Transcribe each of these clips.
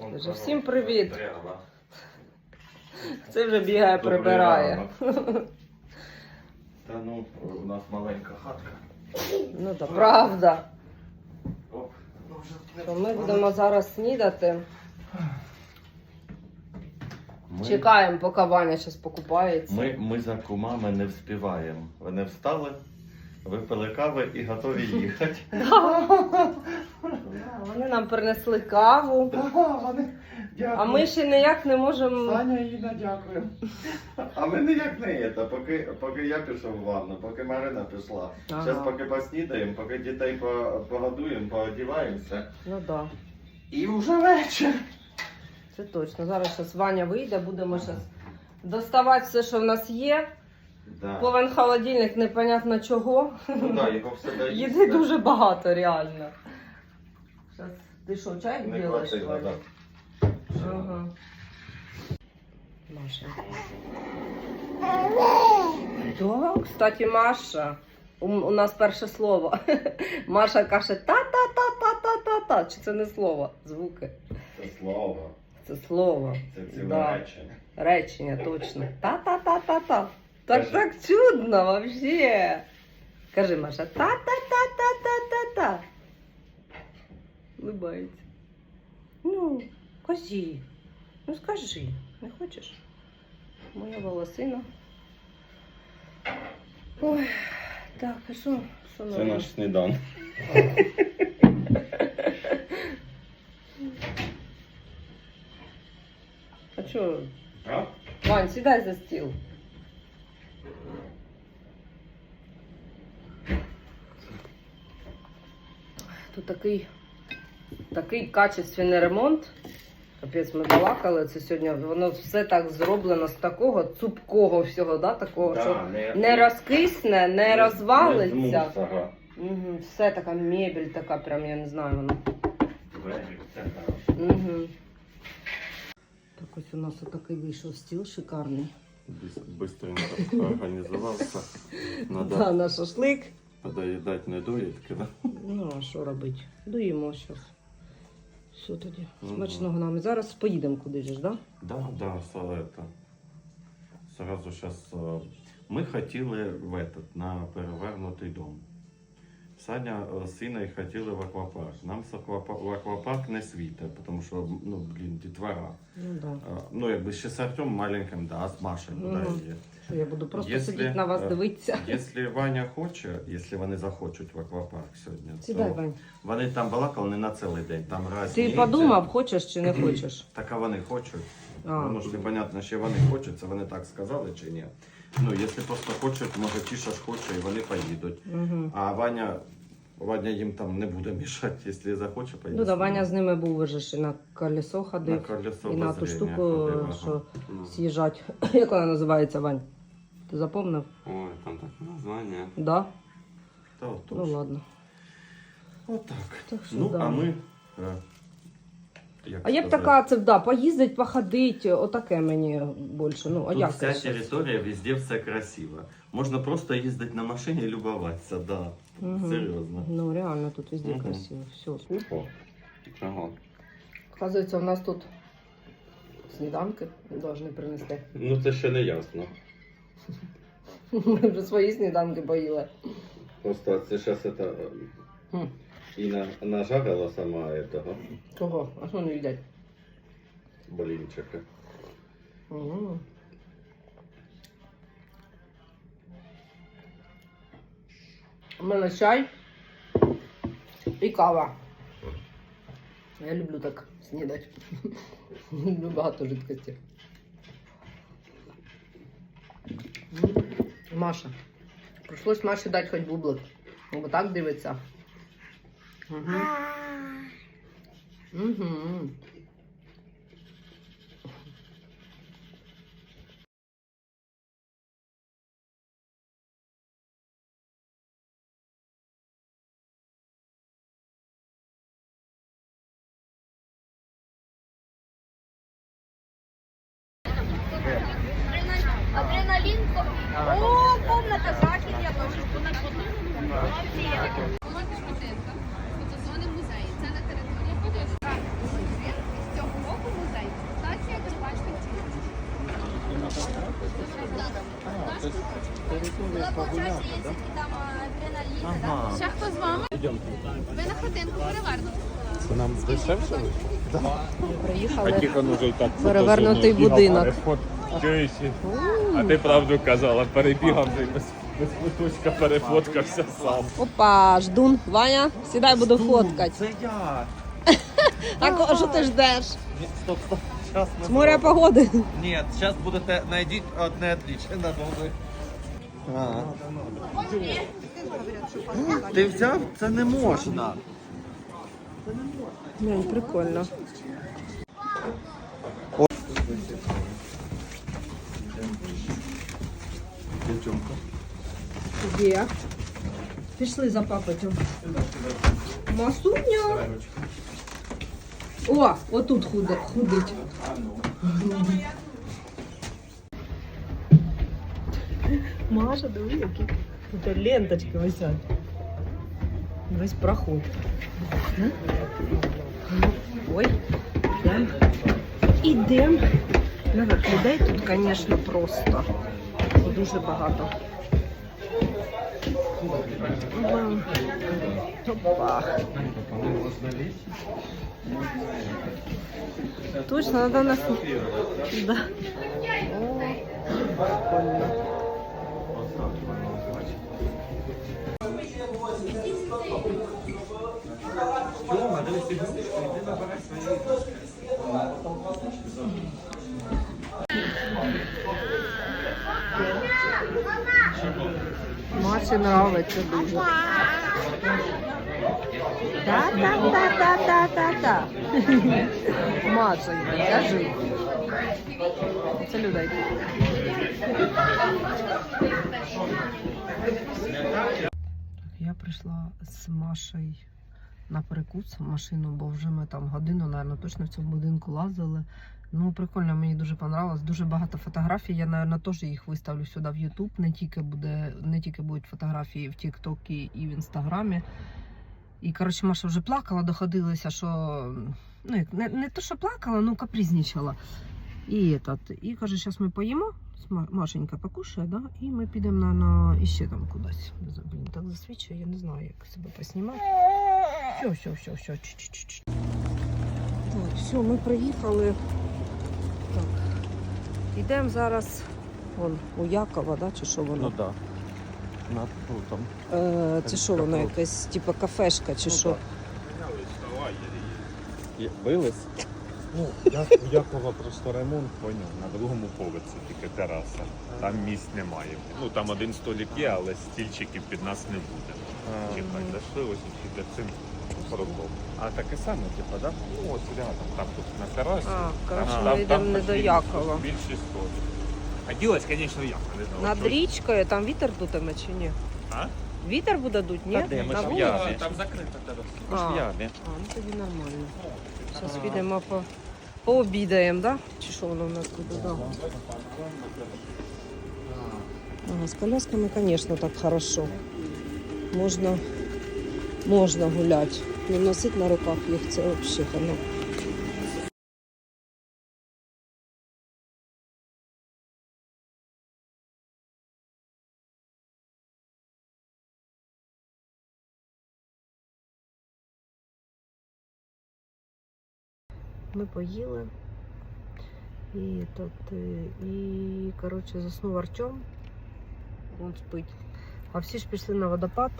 Каже, «Всім привіт». Це вже бігає, Добрий прибирає. ранок. Та ну, у нас маленька хатка. Ну то правда. Оп. Ну, То ми будемо зараз снідати. Ми- Чекаємо, поки Ваня зараз покупається. Ми, ми за кумами не вспіваємо. Вони встали, випили кави і готові їхати. Вони нам принесли каву, Вони дякую. а ми ще ніяк не можемо. Саня Інна, дякую. А ми ніяк не це, поки, поки я пішов в ванну, поки Марина пішла. Ага. Зараз поки поснідаємо, поки дітей по- погодуємо, поодіваємося. Ну так. Да. І вже вечір. Це точно. Зараз щас Ваня вийде, будемо зараз доставати все, що в нас є. Да. Повен холодильник, непонятно чого. Ну да, його все дає. Їди дуже багато, реально. Щас. Ти що, чай Не білиш? хватило, Ваня? да. Ага. Маша. Да, кстати, Маша. У, у нас перше слово. Маша каже та-та-та-та-та-та-та. Чи це не слово? Звуки. Це слово. Це слово. Це ціле Да. речення. Речення точно. Та-та-та-та-та. Так Кажи. так чудно вообще. Кажи, Маша, та-та-та-та-та-та-та. Улыбається. Ну, кажи. Ну скажи, не хочеш? Моя волосина. Ой, так, а що? Що Це нового? наш снідан. А що? А? Вань, сідай за стіл. Тут такий, такий качественний ремонт. Капець, ми балакали це сьогодні. Воно все так зроблено з такого цупкого всього, да, такого, що не розкисне, не розвалиться. мусора. Угу, все така мебель, така прям, я не знаю, вона. Угу. Так ось у нас отакий вийшов стіл шикарний. Быстренько організувався. Надо Да, на шашлик. подоїдати недоїдки, да? Ну, а що робити? Доїмо зараз. Все тоді. Мгм. Смачного нам. І зараз поїдемо кудись, ж, да? Да, да, со- это. Сразу сейчас. Мы хотіли в этот, на перевернутий дом. Саня е, з сина хотіли в аквапарк. Нам з аквапарк, в аквапарк не світить, тому що, ну, блін, дітвора. Ну да. Е, Ну, якби ще з Артем маленьким, да, а з Машею куди їде. Що я буду просто Якщо, сидіти на вас е, дивитися. Якщо Ваня хоче, якщо вони захочуть в аквапарк сьогодні, Сідай, то Вань. вони там балакали не на цілий день, там раз. Ти подумав, хочеш чи не хочеш? Так а вони хочуть. А. Ну ж непонятно, чи вони хочуть, це вони так сказали чи ні. Ну, якщо просто хочуть, може Тіша ж хоче і вони поїдуть. Угу. А Ваня, Ваня їм там не буде мішати, якщо захоче, поїде. Ну да. Ваня з ними був вже ж і на колесо на колесо і на ту штуку, ходив, ага. що Ну. з'їжджать. Як вона називається, Вань? Ти запомнив? Ой, там таке названня. Да? Та от Ну ладно. Отак. Так що Ну, да. а ми. Е, як А я б сказати, така, це да, поїздить, походить, отаке мені більше. Ну, а Тут як? вся ще? територія, везде все красиво. Можна просто їздити на машині і любуватися, да. Мгм. Серйозно. Ну, реально, тут везде Мгм. красиво. Все. О, чого? Оказується, у нас тут сніданки повинні принести. Ну це ще не ясно. Ми вже свої сніданки поїли. Просто це зараз это Хм. Інна нажарила сама этого Чого? А що не їдять? блінчика. М. У мене чай і кава. Я люблю так снідати. Люблю багато жидкості. Маша. Прийшлось Маші дати хоч бублик. Бо так дивиться. Угу. Угу. Адреналин. О, комната захід, я бачу. Фотозони музеї. Це на території будинку. З цього Була получається, є такі там адреналіни, да? Ще хто з вами? Ви на хатинку перевернути. Це нам дешевше вийшло? Приїхали. Тихон уже і так Перевернутий бігав, будинок. переход. Чуєш? А ти правду казала, перебігав вже без, без куточка перефоткався сам. Опа, ждун. Ваня, сідай, буду фоткати. Це я. Так, а що ти ждеш? Стоп, стоп. Зараз З моря погоди. Ні, зараз будете знайдіть одне отличие на новий. Ти взяв? Це не можна. Блін, прикольно. Де? Пішли за папою. Масуня. О, отут худе, худить. Маша, диви, які тут ленточки висять. Весь проход. Ой, йдем. Ідем. Народ, людей тут, звісно, просто дуже багато. Вау. Опа. Точно, надо нас... Да. Маші нравиться дуже. Та-та-та-та-та-та. Кажи. Це людей. Я прийшла з Машею на перекус в машину, бо вже ми там годину, мабуть, точно в цьому будинку лазили. Ну, прикольно, мені дуже понравилось. Дуже багато фотографій. Я, мабуть, теж їх виставлю сюди в YouTube. Не тільки буде, не тільки будуть фотографії в TikTok і в Інстаграмі. І, коротше, Маша вже плакала, доходилося, що ну, не, не то, що плакала, ну капризничала. І, этот, і каже, зараз ми поїмо. Машенька покушає, да? і ми підемо на, на іще там кудись. Блін, так засвічує, я не знаю, як себе поснімати. Все, все, все, все. Ч-ч-ч-ч. Так, все, ми приїхали. Так. Йдемо зараз вон, у Якова, да? чи що воно? Ну. Да. Над там. Е, це що воно якась, типу кафешка, чи Ну, що? Вилез? Ну, я, у Якова просто ремонт, поняв, на другому поверсі тільки тераса. Там місць немає. Ну там один столик є, але стільчиків під нас не буде. Чекай, зайшли ось під цим порогом. А таке саме, типу, да? Ну ось рядом, там тут на терасі. А, коротше, Там- ми там- йдемо там не до Якова. Більше столик. Хотілося, звісно, Якова. не знаю, Над чого. річкою там вітер дутиме чи ні? А? Вітер буде дуть, ні? Та де, ми На ж в вулиці? ямі. Там закрита тераса. Ми ж А. в ямі. А, ну тоді нормально. Зараз підемо по... пообідаємо, да? Чи що воно в нас буде? Да. Ага, з колясками, звісно, так хорошо. Можна, можна гуляти. Не носити на руках їх, це взагалі Ми поїли. І, тут, е, і коротше, заснув Артем. Він спить. А всі ж пішли на водопад,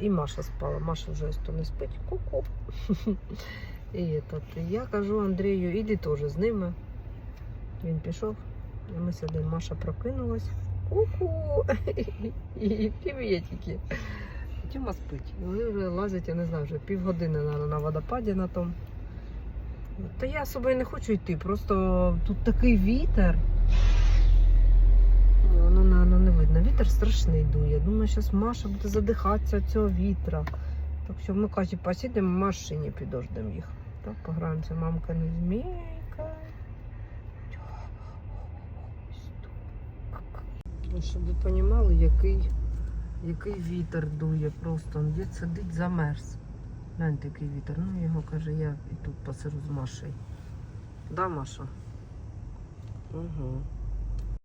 і Маша спала. Маша вже то не спить. Ку-ку. І тут, я кажу Андрію, іди теж з ними. Він пішов, і ми сидимо. Маша прокинулась. Ку-ку! І пів'єтики. Тіма спить. Вони вже лазять, я не знаю, вже півгодини на, на водопаді на тому. Та я з собою не хочу йти, просто тут такий вітер. Воно, воно не видно. Вітер страшний дує. Думаю, зараз Маша буде задихатися цього вітра. Так що ми кажуть, посидимо в машині, підождемо їх. Так, пограємося, мамка не змійка. Щоб ви розуміли, який, який вітер дує просто. Дід сидить замерз. Гляньте, який вітер. Ну, його каже, я і тут посеру з Машею. Да, Маша? Угу.